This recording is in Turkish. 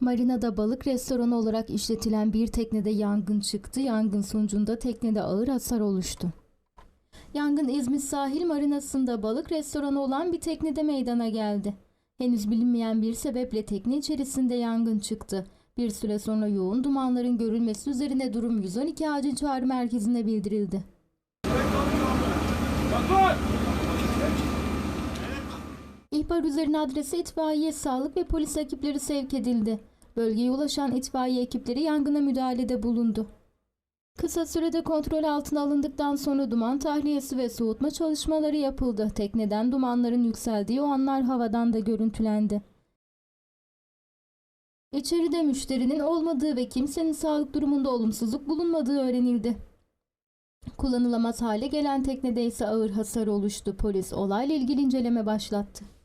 Marina'da balık restoranı olarak işletilen bir teknede yangın çıktı. Yangın sonucunda teknede ağır hasar oluştu. Yangın İzmit Sahil Marinası'nda balık restoranı olan bir teknede meydana geldi. Henüz bilinmeyen bir sebeple tekne içerisinde yangın çıktı. Bir süre sonra yoğun dumanların görülmesi üzerine durum 112 acil çağrı merkezine bildirildi. İhbar üzerine adrese itfaiye, sağlık ve polis ekipleri sevk edildi. Bölgeye ulaşan itfaiye ekipleri yangına müdahalede bulundu. Kısa sürede kontrol altına alındıktan sonra duman tahliyesi ve soğutma çalışmaları yapıldı. Tekneden dumanların yükseldiği o anlar havadan da görüntülendi. İçeride müşterinin olmadığı ve kimsenin sağlık durumunda olumsuzluk bulunmadığı öğrenildi. Kullanılamaz hale gelen teknede ise ağır hasar oluştu. Polis olayla ilgili inceleme başlattı.